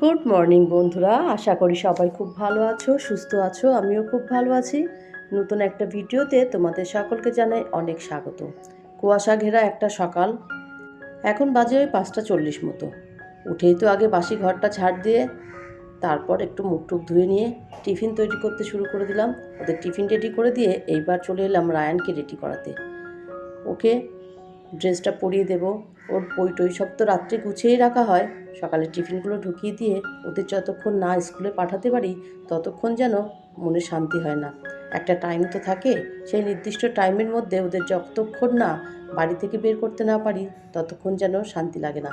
Good morning বন্ধুরা। আশা করি সবাই খুব ভালো আছো, সুস্থ আছো, আমিও খুব ভালো আছি। নতুন একটা ভিডিওতে তোমাদের সকলকে জানাই অনেক স্বাগত। কুয়াশা ঘেরা একটা সকাল। এখন বাজে ওই পাঁচটা চল্লিশ মতো। উঠেই তো আগে বাসি ঘরটা ছাড় দিয়ে, তারপর একটু মুখ টুক ধুয়ে নিয়ে টিফিন তৈরি করতে শুরু করে দিলাম। ওদের টিফিন রেডি করে দিয়ে এইবার চলে এলাম রায়ানকে রেডি করাতে। ওকে ড্রেসটা পরিয়ে দেবো। ওর বই টই সব তো রাত্রে গুছিয়েই রাখা হয়। সকালে টিফিনগুলো ঢুকিয়ে দিয়ে ওদের যতক্ষণ না স্কুলে পাঠাতে পারি, ততক্ষণ যেন মনে শান্তি হয় না। একটা টাইম তো থাকে, সেই নির্দিষ্ট টাইমের মধ্যে ওদের যতক্ষণ না বাড়ি থেকে বের করতে না পারি, ততক্ষণ যেন শান্তি লাগে না।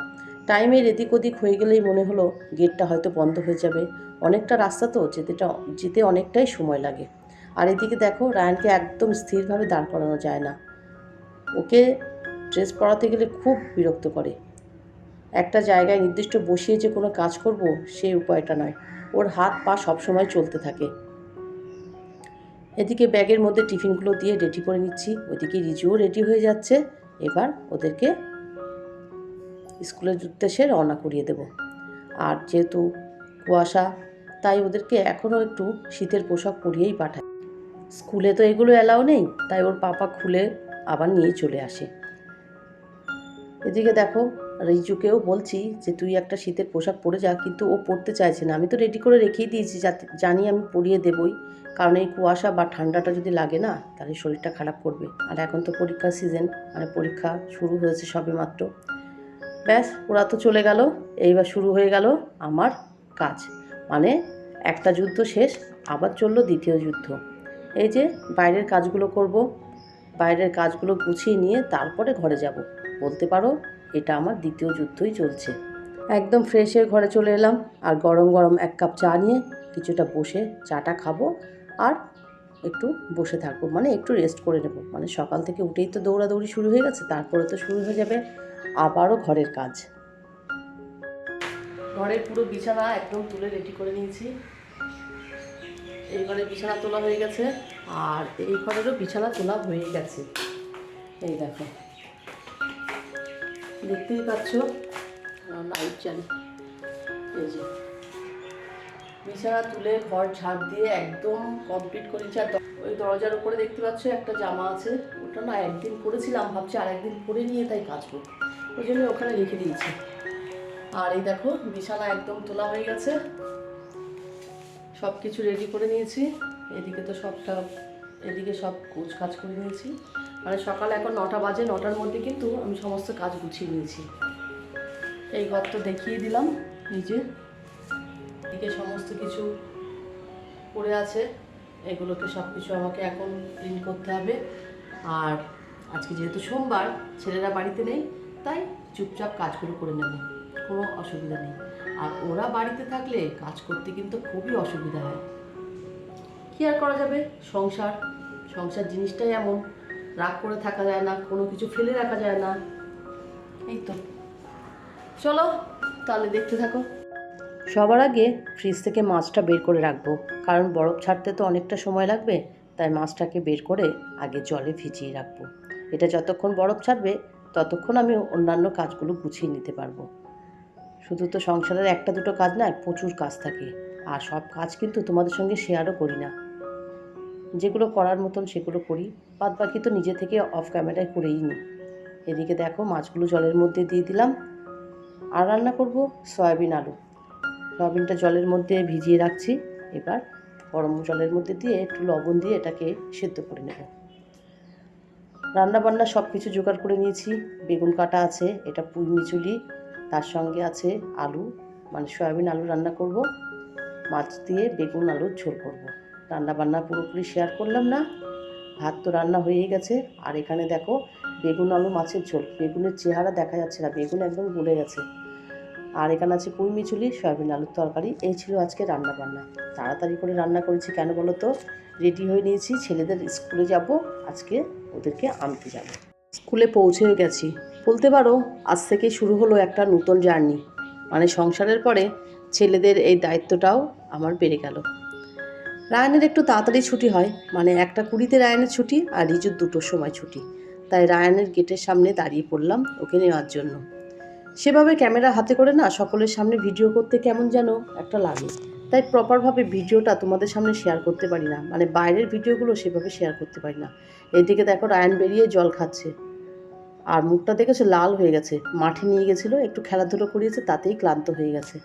টাইমের এদিক ওদিক হয়ে গেলেই মনে হলো গেটটা হয়তো বন্ধ হয়ে যাবে। অনেকটা রাস্তা তো, যেতেটা, যেতে অনেকটাই সময় লাগে। আর এদিকে দেখো, রায়ানকে একদম স্থিরভাবে দাঁড় করানো যায় না। ওকে ড্রেস পরাতে গেলে খুব বিরক্ত করে। একটা জায়গায় নির্দিষ্ট বসিয়ে যে কোনো কাজ করব সেই উপায়টা নয়। ওর হাত পা সবসময় চলতে থাকে। এদিকে ব্যাগের মধ্যে টিফিনগুলো দিয়ে রেডি করে নিচ্ছি। ওইদিকে রিজুও রেডি হয়ে যাচ্ছে। এবার ওদেরকে স্কুলের উদ্দেশ্যে রওনা করিয়ে দেব। আর যেহেতু কুয়াশা, তাই ওদেরকে এখনও একটু শীতের পোশাক পরিয়েই পাঠায় স্কুলে তো এগুলো অ্যালাউ নেই, তাই ওর পাপা খুলে আবার নিয়ে চলে আসে। এদিকে দেখো, রিজুকেও বলছি যে, তুই একটা শীতের পোশাক পরে যা, কিন্তু ও পরতে চাইছে না। আমি তো রেডি করে রেখেই দিয়েছি, যাতে, জানি আমি পরিয়ে দেবই। কারণ এই কুয়াশা বা ঠান্ডাটা যদি লাগে না, তাহলে শরীরটা খারাপ করবে। আর এখন তো পরীক্ষার সিজন মানে পরীক্ষা শুরু হয়েছে সবে মাত্র। ব্যাস, ওরা তো চলে গেল। এইবার শুরু হয়ে গেল আমার কাজ। মানে একটা যুদ্ধ শেষ, আবার চলল দ্বিতীয় যুদ্ধ। এই যে, বাইরের কাজগুলো করব, বাইরের কাজগুলো গুছিয়ে নিয়ে তারপরে ঘরে যাব। বলতে পারো, এটা আমার দ্বিতীয় যুদ্ধই চলছে। একদম ফ্রেশ হয়ে ঘরে চলে এলাম, আর গরম গরম এক কাপ চা নিয়ে কিছুটা বসে চাটা খাব আর একটু বসে থাকব মানে একটু রেস্ট করে নেব। মানে সকাল থেকে উঠেই তো দৌড়াদৌড়ি শুরু হয়ে গেছে, তারপরে তো শুরু হয়ে যাবে আবারও ঘরের কাজ। ঘরের পুরো বিছানা একদম তুলে রেডি করে নিয়েছি। এই ঘরে বিছানা তোলা হয়ে গেছে, আর এই ঘরেরও বিছানা তোলা হয়ে গেছে। এই দেখো। দেখতেই পাচ্ছ। লাইট চালি এই যে। বিছানা, তুলে ঘর ঝাড় দিয়ে একদম কমপ্লিট করেছি। আর ওই দরজার উপরে দেখতে পাচ্ছ একটা জামা আছে। ওটা না একদিন পরেছিলাম, ভাবছি আর একদিন পরে নিয়ে তাই কাচবো ওই জন্য ওখানে রেখে দিয়েছি। আর এই দেখো, বিছানা একদম তোলা হয়ে গেছে। সব কিছু রেডি করে নিয়েছি। এদিকে তো সবটা এদিকে সব কোচ কাজ করে নিয়েছি। মানে সকাল এখন নটা বাজে, নটার মধ্যে কিন্তু আমি সমস্ত কাজ গুছিয়ে নিয়েছি। এই ঘর তো দেখিয়ে দিলাম নিজে। এদিকে সমস্ত কিছু পড়ে আছে, এগুলোকে সব কিছু আমাকে এখন ক্লিন করতে হবে। আর আজকে যেহেতু সোমবার, ছেলেরা বাড়িতে নেই, তাই চুপচাপ কাজগুলো করে নেব, কোনো অসুবিধা নেই। আর ওরা বাড়িতে থাকলে কাজ করতে কিন্তু খুবই অসুবিধা হয়। কী আর করা যাবে? সংসার সংসার জিনিসটাই এমন। রাগ করে থাকা যায় না, কোনো কিছু ফেলে রাখা যায় না। এই তো। চলো, তাহলে দেখতে থাকো। সবার আগে ফ্রিজ থেকে মাছটা বের করে রাখব, কারণ বরফ ছাড়তে তো অনেকটা সময় লাগবে, তাই মাছটাকে বের করে আগে জলে ভিজিয়ে রাখব। এটা যতক্ষণ বরফ ছাড়বে, ততক্ষণ আমি অন্যান্য কাজগুলো গুছিয়ে নিতে পারব। শুধু তো সংসারের একটা দুটো কাজ না প্রচুর কাজ থাকে, আর সব কাজ কিন্তু তোমাদের সঙ্গে শেয়ারও করি না। যেগুলো করার মতন সেগুলো করি। বাদ বাকি তো নিজে থেকে অফ ক্যামেরায় করেই নিই এদিকে দেখো মাছগুলো জলের মধ্যে দিয়ে দিলাম। আর রান্না করব সয়াবিন আলু। সয়াবিনটা জলের মধ্যে ভিজিয়ে রাখছি। এবার গরম জলের মধ্যে দিয়ে একটু লবণ দিয়ে এটাকে সেদ্ধ করে নেব। রান্না বান্না সব কিছু জোগাড় করে নিয়েছি। বেগুন কাটা আছে, এটা পুঁই মিচুলি, তার সঙ্গে আছে আলু। মানে সয়াবিন আলু রান্না করব। মাছ দিয়ে বেগুন আলুর ঝোল করব। রান্না বান্না পুরোপুরি শেয়ার করলাম না। ভাত তো রান্না হয়েই গেছে। আর এখানে দেখো, বেগুন, আলু, মাছের ঝোল। বেগুনের চেহারা দেখা যাচ্ছে না, বেগুন একদম গলে গেছে। আর এখানে আছে পুঁই মিচুলি সয়াবিন, আলুর তরকারি। এই ছিল আজকে রান্না বান্না তাড়াতাড়ি করে রান্না করেছি কেন বলো তো? রেডি হয়ে নিয়েছি, ছেলেদের স্কুলে যাব। আজকে ওদেরকে আনতে যাব। স্কুলে পৌঁছে গেছি। বলতে পারো, আজ থেকে শুরু হলো একটা নতুন জার্নি। মানে সংসারের পরে ছেলেদের এই দায়িত্বটাও আমার বেড়ে গেল। রায়ানের একটু তাড়াতাড়ি ছুটি হয়। মানে একটা কুড়িতে রায়ানের ছুটি আর রিজুর দুটোর সময় ছুটি। তাই রায়ানের গেটের সামনে দাঁড়িয়ে পড়লাম ওকে নেওয়ার জন্য। সেভাবে ক্যামেরা হাতে করে না সকলের সামনে ভিডিও করতে কেমন যেন একটা লাগে। তাই প্রপারভাবে ভিডিওটা তোমাদের সামনে শেয়ার করতে পারি না। মানে বাইরের ভিডিওগুলো সেভাবে শেয়ার করতে পারি না। এদিকে দেখো রায়ন বেরিয়ে জল খাচ্ছে। আর মুখটা দেখেছ? লাল হয়ে গেছে। মাঠে নিয়ে গেছিল, একটু খেলাধুলো করিয়েছে, তাতেই ক্লান্ত হয়ে গেছে।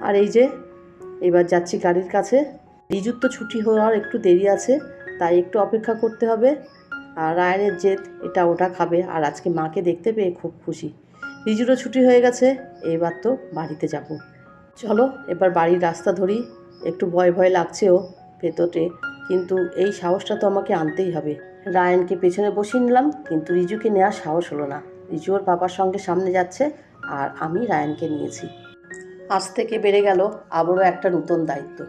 আর এই যে এবার যাচ্ছি গাড়ির কাছে। রিজুর তো ছুটি হওয়ার একটু দেরি আছে, তাই একটু অপেক্ষা করতে হবে। আর রায়নের জেদ, এটা ওটা খাবে। আর আজকে মাকে দেখতে পেয়ে খুব খুশি। রিজুরও ছুটি হয়ে গেছে, এবার তো বাড়িতে যাব। চলো, এবার বাড়ির রাস্তা ধরি। একটু ভয় ভয় লাগছেও ভেতরে কিন্তু এই সাহসটা তো আমাকে আনতেই হবে। রায়নকে পেছনে বসিয়ে নিলাম, কিন্তু রিজুকে নেওয়ার সাহস হলো না। রিজু ওর বাবার সঙ্গে সামনে যাচ্ছে, আর আমি রায়নকে নিয়েছি। আজ থেকে বেড়ে গেল আবারও একটা নতুন দায়িত্ব।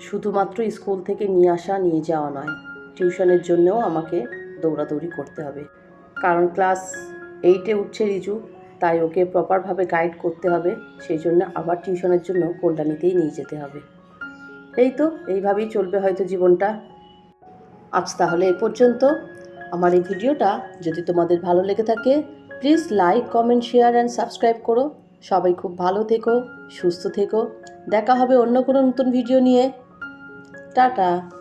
শুধুমাত্র স্কুল থেকে নিয়ে আসা, নিয়ে যাওয়া নয়, টিউশনের জন্যও আমাকে দৌড়াদৌড়ি করতে হবে। কারণ ক্লাস এইটে উঠছে রিজু, তাই ওকে প্রপারভাবে গাইড করতে হবে সেই জন্য আবার টিউশনের জন্য কল্যাণীতেই নিয়ে যেতে হবে। এই তো, এইভাবেই চলবে হয়তো জীবনটা। আজ তাহলে এ পর্যন্ত। আমার এই ভিডিওটা যদি তোমাদের ভালো লেগে থাকে please like comment share and subscribe করো। সবাই খুব ভালো থেকো সুস্থ থেকো। দেখা হবে অন্য কোনো নতুন ভিডিও নিয়ে। টাটা।